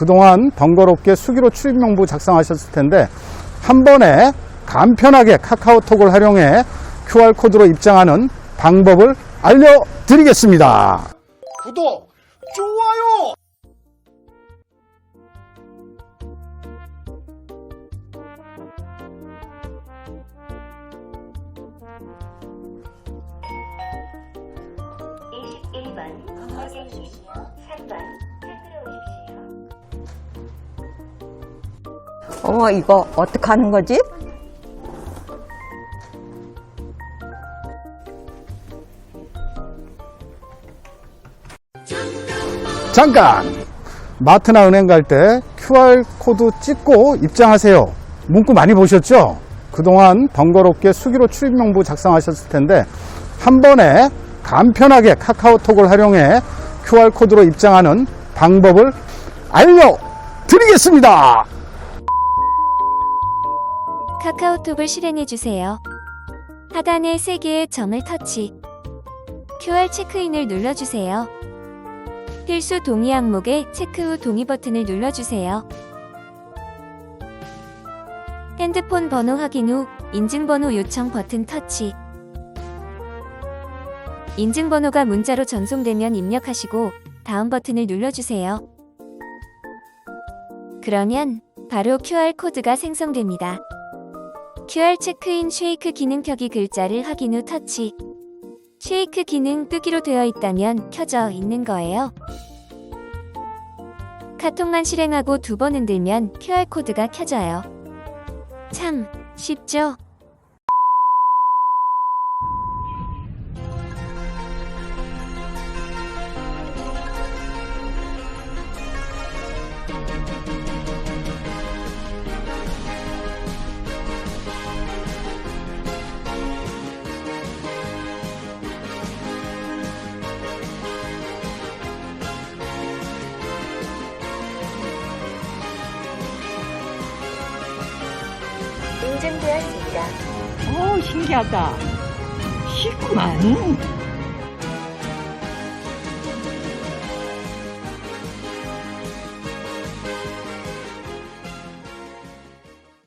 그동안 번거롭게 수기로 출입 명부 작성하셨을 텐데 한 번에 간편하게 카카오톡을 활용해 QR코드로 입장하는 방법을 알려드리겠습니다. 구독, 좋아요! 이십일 번 고객님, 삼번 어머, 이거 어떻게 하는 거지? 잠깐! 마트나 은행 갈 때 QR코드 찍고 입장하세요. 문구 많이 보셨죠? 그동안 번거롭게 수기로 출입 명부 작성하셨을 텐데 한 번에 간편하게 카카오톡을 활용해 QR코드로 입장하는 방법을 알려드리겠습니다. 카카오톡을 실행해주세요. 하단의 세 개의 점을 터치. QR 체크인을 눌러주세요. 필수 동의 항목에 체크 후 동의 버튼을 눌러주세요. 핸드폰 번호 확인 후 인증번호 요청 버튼 터치. 인증번호가 문자로 전송되면 입력하시고 다음 버튼을 눌러주세요. 그러면 바로 QR코드가 생성됩니다. QR 체크인 쉐이크 기능 켜기 글자를 확인 후 터치. 쉐이크 기능 끄기로 되어 있다면 켜져 있는 거예요. 카톡만 실행하고 두 번 흔들면 QR코드가 켜져요. 참 쉽죠? 인증되었습니다. 어, 신기하다. 쉽구만.